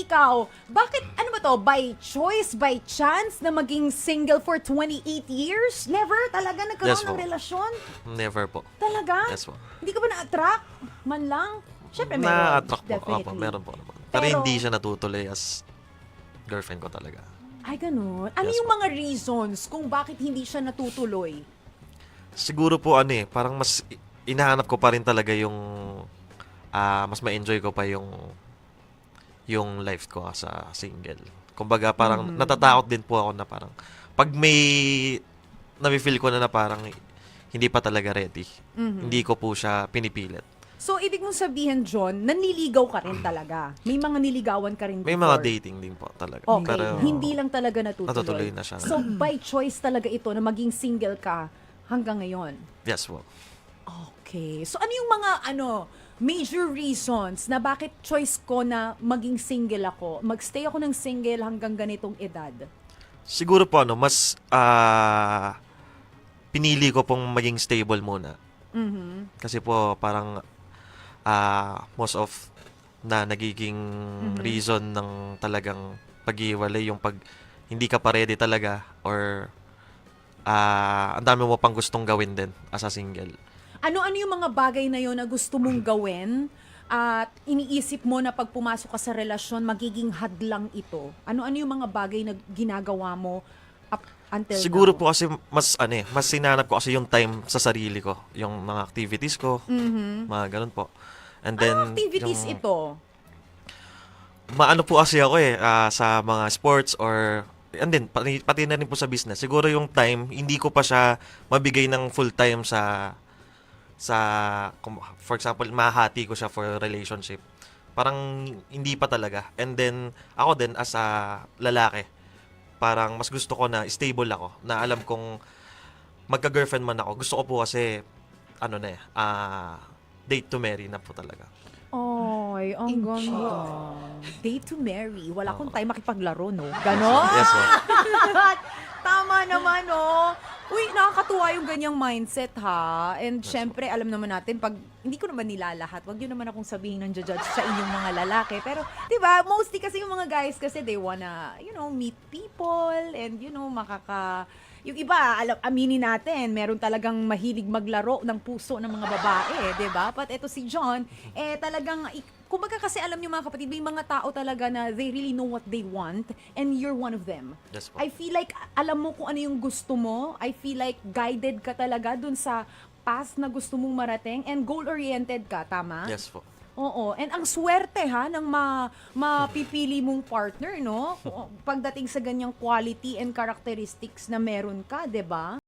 Ikaw, bakit, ano ba to, by choice, by chance na maging single for 28 years? Never talaga nagkaroon Yes, ng po. relasyon? Never po. Talaga? Yes po. Hindi ka ba na-attract? Man lang? Siyempre meron. Na-attract po. definitely. Opo, meron po naman. Pero, Pero- hindi siya natutuloy as girlfriend ko talaga. Ay, ganun. Ano Yes, yung po. mga reasons kung bakit hindi siya natutuloy? Siguro po ano eh, parang mas i- inahanap ko pa rin talaga yung ah, mas ma-enjoy ko pa yung yung life ko as a single. Kumbaga parang Mhm. natatakot din po ako na parang pag may nafe-feel ko na na parang hindi pa talaga ready. Mhm. Hindi ko po siya pinipilit. So, ibig mong sabihin, John, naniligaw ka rin talaga. May mga niligawan ka rin May before. mga dating din po talaga. Okay, Pero hindi lang talaga natutuloy. natutuloy na siya. So, by choice talaga ito na maging single ka hanggang ngayon. yes po. Okay. So, ano yung mga, ano, major reasons na bakit choice ko na maging single ako? Magstay ako ng single hanggang ganitong edad? Siguro po ano, mas ah, pinili ko pong maging stable muna. Mhm. Kasi po parang ah, most of na nagiging reason ng talagang paghiwalay yung pag hindi ka pa ready talaga or ah ang dami mo pang gustong gawin din as a single. Ano-ano yung mga bagay na yon na gusto mong gawin at iniisip mo na pag pumasok ka sa relasyon, magiging hadlang ito? Ano-ano yung mga bagay na ginagawa mo up until Siguro now? po kasi mas ano eh, mas sinanap ko kasi yung time sa sarili ko, yung mga activities ko, Mhm. mga ganun po. And then Anong activities yung- ito? maano po kasi ako eh ah, sa mga sports or and then pati, pati na rin po sa business. Siguro yung time hindi ko pa siya mabigay ng full time sa sa for example mahati ko siya for relationship. Parang hindi pa talaga. And then ako din as a lalaki, parang mas gusto ko na stable ako, na alam kong magka-girlfriend man ako. Gusto ko po kasi ano na eh, ah, date to marry na po talaga. Ay, ang ganda. Date to marry. Wala akong time makipaglaro, no? Ganon? Yes, ma'am. Tama naman, no? Uy, nakakatuwa yung ganyang mindset, ha? And syempre, alam naman natin, pag hindi ko naman nilalahat, wag yun naman akong sabihin ng judge sa inyong mga lalaki. Pero, di ba, mostly kasi yung mga guys kasi they wanna, you know, meet people and, you know, makaka... Yung iba, alam, aminin natin, meron talagang mahilig maglaro ng puso ng mga babae, di ba? But eto si John, eh talagang, kumbaga kasi alam niyo mga kapatid, may mga tao talaga na they really know what they want and you're one of them. Yes po. I feel like alam mo kung ano yung gusto mo. I feel like guided ka talaga dun sa path na gusto mong marating and goal-oriented ka, tama? Yes po. Oo. And ang swerte ha ng ma mapipili mong partner, no? Pagdating sa ganyang quality and characteristics na meron ka, 'di ba?